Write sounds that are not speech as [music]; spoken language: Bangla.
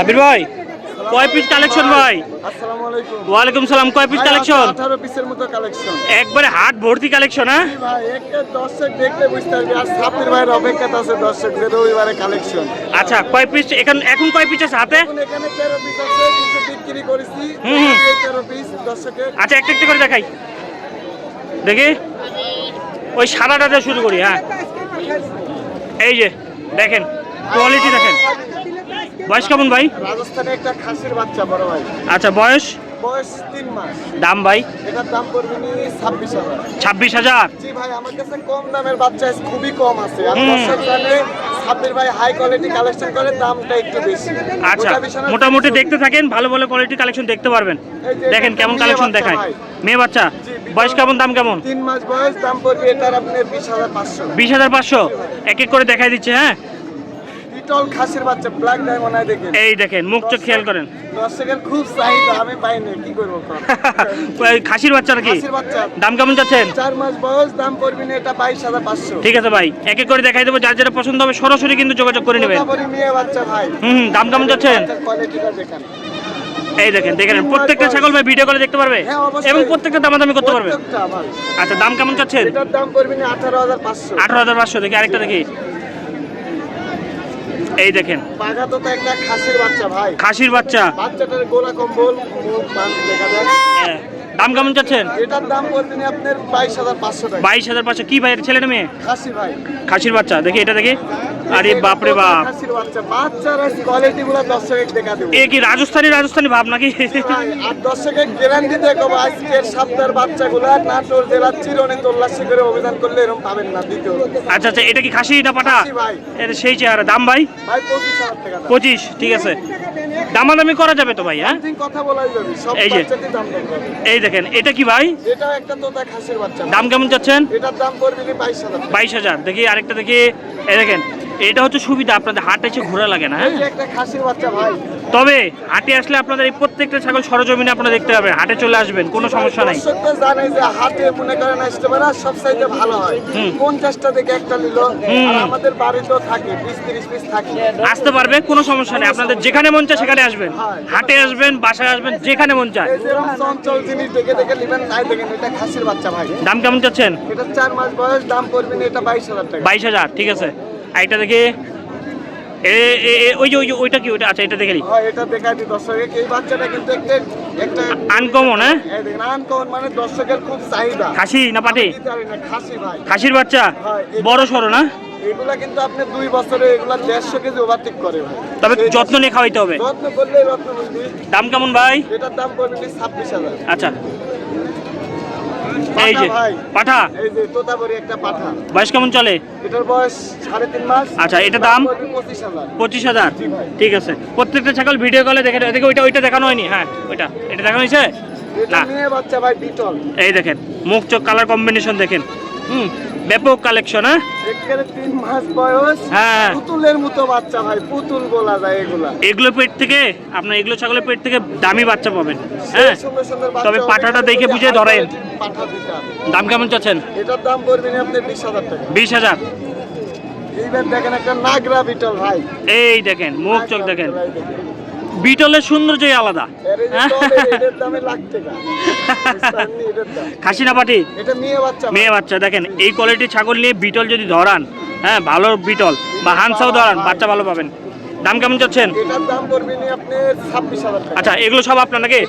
সাবির ভাই কয় পিস কালেকশন ভাই? আসসালামু আলাইকুম ওয়ালাইকুম সালাম কয় পিস কালেকশন আঠারো পিসের মতো কালেকশন একবারে হাট ভর্তি কালেকশন হ্যাঁ? ভাই একটা দর্শক দেখলে বুঝতে পারবি আর সাপির ভাইয়ের অপেক্ষাতে আছে দর্শকদের রবিবারে কালেকশন আচ্ছা কয় পিস এখন এখন কয় পিস আছে হাতে? এখানে তেরো পিস আছে কিছু বিক্রি করেছি। হুম, হুম। এই তেরো পিস দর্শকের। আচ্ছা একটা একটা করে দেখাই। দেখি। ওই সাদাটা দিয়ে শুরু করি হ্যাঁ। এই যে দেখেন কোয়ালিটি দেখেন। বয়স কেমন ভাই? রাজস্থানে একটা খাসির বাচ্চা বড় ভাই। আচ্ছা বয়স? বয়স তিন মাস। দাম ভাই? এটার দাম পড়বে ছাব্বিশ হাজার। ছাব্বিশ হাজার? জি ভাই আমার কাছে কম দামের বাচ্চা খুবই কম আছে। আর সাব্বির ভাই হাই কোয়ালিটি কালেকশন করে দামটা একটু বেশি। আচ্ছা মোটামুটি দেখতে থাকেন ভালো ভালো কোয়ালিটি কালেকশন দেখতে পারবেন। দেখেন কেমন কালেকশন দেখায়। মেয়ে বাচ্চা বয়স কেমন দাম কেমন? তিন মাস বয়স দাম পড়বে এটার আপনার বিশ হাজার পাঁচশো। বিশ হাজার পাঁচশো। এক এক করে দেখাই দিচ্ছে হ্যাঁ? বিটল খাসির বাচ্চা ব্ল্যাক ডায়মন্ড আই দেখেন। এই দেখেন মুখ চোখ খেয়াল করেন। দর্শকের খুব চাহিদা আমি পাইনি কি করব [laughs] ওই খাসির বাচ্চা নাকি? খাসির বাচ্চা। দাম কেমন চার মাস বয়স দাম পড়বে না এটা বাইশ হাজার পাঁচশো। ঠিক আছে ভাই এক এক করে দেখাই দেবো যার যেটা পছন্দ হবে সরাসরি কিন্তু যোগাযোগ করে নেবেন। মেয়ে বাচ্চা ভাই। হুম দাম কেমন কোয়ালিটিটা দেখেন। এই দেখেন দেখেন প্রত্যেকটা ছাগল ভাই ভিডিও করে দেখতে পারবে? হ্যাঁ। এবং প্রত্যেকটা দামাদামি করতে পারবে? আচ্ছা দাম কেমন চাচ্ছেন এটার দাম পড়বে না আঠারো হাজার পাঁচশো। আঠারো হাজার পাঁচশো দেখি আরেকটা দেখি। এই দেখেন। পাগা তো একটা খাসির বাচ্চা ভাই। খাসির বাচ্চা। বাচ্চাটার গোলা কম্বল মুখ পাঁচ দেখা যায় হ্যাঁ। দাম কেমন চাচ্ছেন? এটার দাম পড়বে আপনার বাইশ হাজার পাঁচশো টাকা। বাইশ হাজার পাঁচশো। কি ভাই ছেলেটা ছেলে মেয়ে? খাসি ভাই। খাসির বাচ্চা। দেখি এটা দেখি। আরে বাপরে বাপ। বাচ্চার কোয়ালিটি গুলো দেখা দেবো। এ কি রাজস্থানী রাজস্থানী ভাব নাকি? আর দর্শকের গ্যারান্টি দেখো আজকের সপ্তাহের বাচ্চাগুলা নাটোর জেলার চিরনে তল্লাশি করে অভিযান করলে এরকম পাবেন না দ্বিতীয়। আচ্ছা আচ্ছা এটা কি খাসি না ভাই। এটা সেই চেহারা। দাম ভাই? ভাই পঁচিশ টাকা ঠিক আছে। দামাদামি করা যাবে তো ভাই হ্যাঁ? কথা বলাই যাবে সব এই যে। এই দেখেন এটা কি ভাই? এটাও একটা তোতা খাসির বাচ্চা। দাম কেমন চাচ্ছেন? এটার দাম পড়বে না বাইশ হাজার টাকা। বাইশ হাজার। দেখি আরেকটা দেখি। এই দেখেন, এটা হচ্ছে সুবিধা, আপনাদের হাটে এসে ঘোরা লাগে না হ্যাঁ? একটা খাসির বাচ্চা, ভাই। তবে হাটে আসলে আপনাদের এই প্রত্যেকটা ছাগল সরজমিনে আপনারা দেখতে পাবেন। হাটে চলে আসবেন কোনো সমস্যা নাই। জানে যে হাতে মনে করেন আসতে পারে সব সাইডে ভালো হয়। হুম। পঞ্চাশটা থেকে একটা নিল আমাদের বাড়িতেও থাকে বিশ তিরিশ পিস থাকে। আসতে পারবে কোনো সমস্যা নেই। আপনাদের যেখানে মন চায় সেখানে আসবেন। হাটে আসবেন বাসায় আসবেন যেখানে মন চায়। চঞ্চল জিনিস দেখে দেখে নেবেন নাই দেখেন এটা খাসির বাচ্চা ভাই। দাম কেমন চাচ্ছেন? এটা চার মাস বয়স দাম পড়বে না এটা বাইশ হাজার টাকা। বাইশ হাজার ঠিক আছে। আর এটা দেখি ওই যে ওই যে ওইটা কি ওইটা? আচ্ছা এটা দেখে নিই এটা দিই এই বাচ্চাটা কিন্তু একটা একটা আনকমন হ্যাঁ? দেখেন আনকমন মানে দর্শকের খুব চাহিদা। খাসি না পাটি? আমি দিতে পারি না, খাসি ভাই। খাসির বাচ্চা? হ্যাঁ, বড় সড়ো না? এগুলা কিন্তু আপনি দুই বছরে এগুলা দেড়শো কেজি ওভারটেক করে ভাই। তবে যত্ন নিয়ে খাওয়াইতে হবে। যত্ন করলে রত্ন দাম কেমন ভাই? এটার দাম পড়বে ছাব্বিশ হাজার। আচ্ছা। এই যে পাঠা? এই যে তোতাবরি একটা পাঠা। বয়স কেমন চলে? এটার বয়স সাড়ে তিন মাস। আচ্ছা, এটা দাম? পঁচিশ হাজার। ঠিক আছে। প্রত্যেকটা ছাগল ভিডিও কলে দেখে দেখে ওইটা ওইটা দেখানো হয়নি। হ্যাঁ ওইটা। এটা দেখানো হয়েছে? না। বাচ্চা ভাই বিটল। এই দেখেন মুখ চোখ কালার কম্বিনেশন দেখেন। হুম। ব্যাপক কালেকশন হ্যাঁ? তিন মাস বয়স হ্যাঁ। পুতুলের মতো বাচ্চা ভাই পুতুল বলা যায় এগুলা। এগুলো পেট থেকে আপনার এগুলো ছাগলের পেট থেকে দামি বাচ্চা পাবেন হ্যাঁ? তবে পাঠাটা দেখে বুঝে ধরেন। দাম কেমন চাচ্ছেন? এটার দাম পড়বে না আপনি বিশ হাজার টাকা। বিশ হাজার। এইবার দেখেন একটা নাগরা বিটল ভাই। এই দেখেন মুখ চোখ দেখেন। বিটলের সৌন্দর্যই আলাদা। এর এই যে তলে, এটার দামে লাখ টাকা বুঝতে এটার দাম। খাসি না পাটি? মেয়ে বাচ্চা দেখেন এই কোয়ালিটির ছাগল নিয়ে বিটল যদি ধরান হ্যাঁ ভালো বিটল বা হানসাও ধরান বাচ্চা ভালো পাবেন। দাম কেমন চাচ্ছেন? আচ্ছা এগুলো সব আপনার নাকি?